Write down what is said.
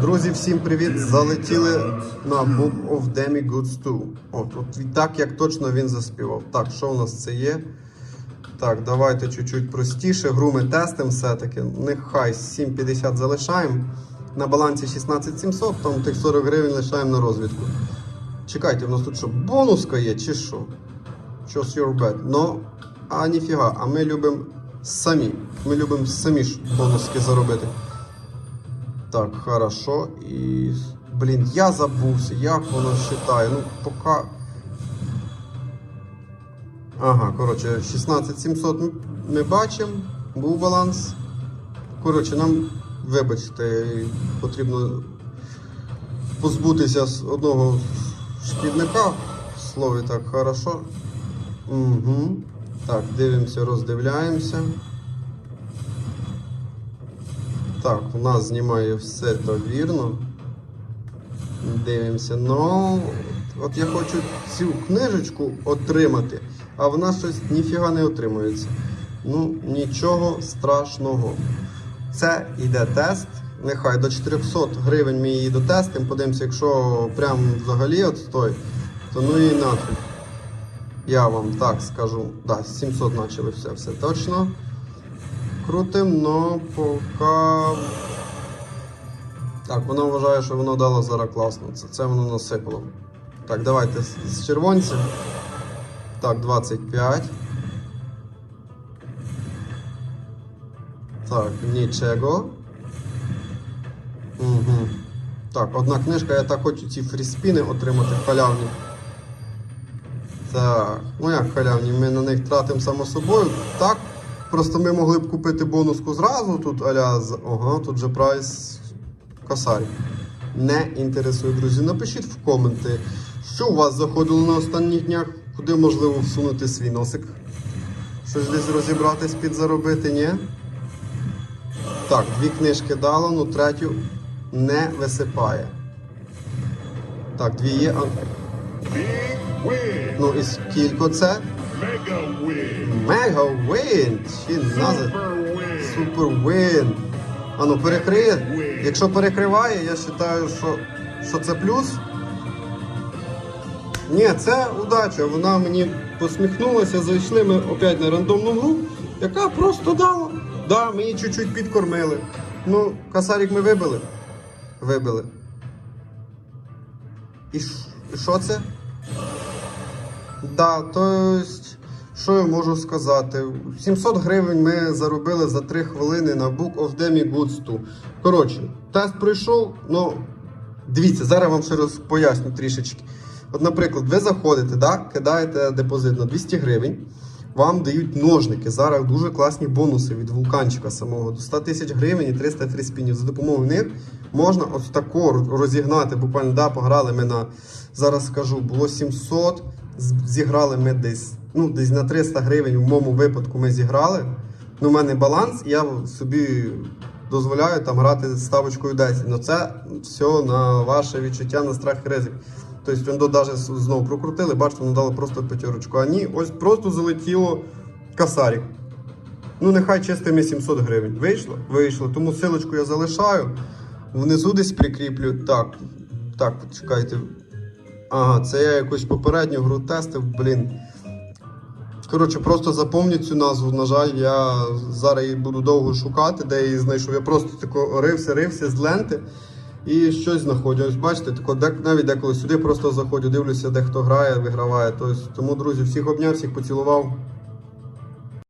Друзі, всім привіт! Залетіли на Book of Demigoods 2. От, от так, як точно він заспівав. Так, що у нас це є? Так, давайте чуть-чуть простіше. Гру ми тестимо все-таки. Нехай 7,50 залишаємо. На балансі 16700, там тих 40 гривень лишаємо на розвідку. Чекайте, у нас тут що, бонуска є чи що? Choose your bet. Ну, а ніфіга, а ми любимо самі. Ми любимо самі ж бонуски заробити. Так, хорошо. І. Блін, я забувся, як воно вважає. Ну, поки. Ага, коротше, 16700 ми, бачимо. Був баланс. Коротше, нам, вибачте, потрібно позбутися з одного шкідника. В слові так, хорошо. Угу. Так, дивимося, роздивляємося. Так, у нас знімає все то вірно. Дивимося. Ну, от я хочу цю книжечку отримати, а вона щось ніфіга не отримується. Ну, нічого страшного. Це йде тест. Нехай до 400 гривень ми її дотестимо. Подивимося, якщо прям взагалі отстой, то ну і нафіг. Я вам так скажу. Да, 700 почали все, все точно. Крутим, но поки. Так, воно вважає, що воно дало зараз класно. Це, це воно насипало. Так, давайте з, червонця. Так, 25. Так, нічого. Угу. Так, одна книжка, я так хочу ці фріспіни отримати халявні. Так, ну як халявні, ми на них тратимо само собою. Так, просто ми могли б купити бонуску зразу тут аля. Ага, тут же прайс косарь. Не інтересує, друзі. Напишіть в коменти, що у вас заходило на останніх днях, куди можливо всунути свій носик. Щось десь розібратись, підзаробити, ні? Так, дві книжки дало, ну третю не висипає. Так, дві є. Ну і скільки це? Mega win. Мега win! Чи назад? Super win. Супер win! А ну перекриє. Якщо перекриває, я вважаю, що, що це плюс. Ні, це удача. Вона мені посміхнулася, зайшли ми опять на рандомну гру, яка просто дала. Да, мені чуть-чуть підкормили. Ну, касарік ми вибили. Вибили. І що це? Да, то що я можу сказати? 700 гривень ми заробили за 3 хвилини на Book of Demi Goods 2. Коротше, тест пройшов, ну дивіться, зараз вам ще раз поясню трішечки. От, наприклад, ви заходите, да, кидаєте депозит на 200 гривень, вам дають ножники. Зараз дуже класні бонуси від вулканчика самого. До 100 тисяч гривень і 300 фріспінів. За допомогою них можна ось тако розігнати. Буквально да, пограли ми на зараз скажу, було 700. Зіграли ми десь, ну, десь на 300 гривень в моєму випадку ми зіграли. Ну, у мене баланс, і я собі дозволяю там грати ставочкою 10. Ну це все на ваше відчуття, на страх і ризик. Тобто він навіть знову прокрутили, бачите, воно дало просто п'ятерочку. А ні, ось просто залетіло касарік. Ну, нехай чистими 700 гривень. Вийшло? Вийшло. Тому силочку я залишаю. Внизу десь прикріплю. Так, так, чекайте. Ага, це я якусь попередню гру тестив, блін. Коротше, просто запомніть цю назву. На жаль, я зараз її буду довго шукати, де її знайшов. Я просто тако рився, рився з ленти і щось знаходжу. Ось бачите, тако, навіть деколи сюди просто заходжу, дивлюся, де хто грає, виграває. Тобто, тому, друзі, всіх обняв, всіх поцілував.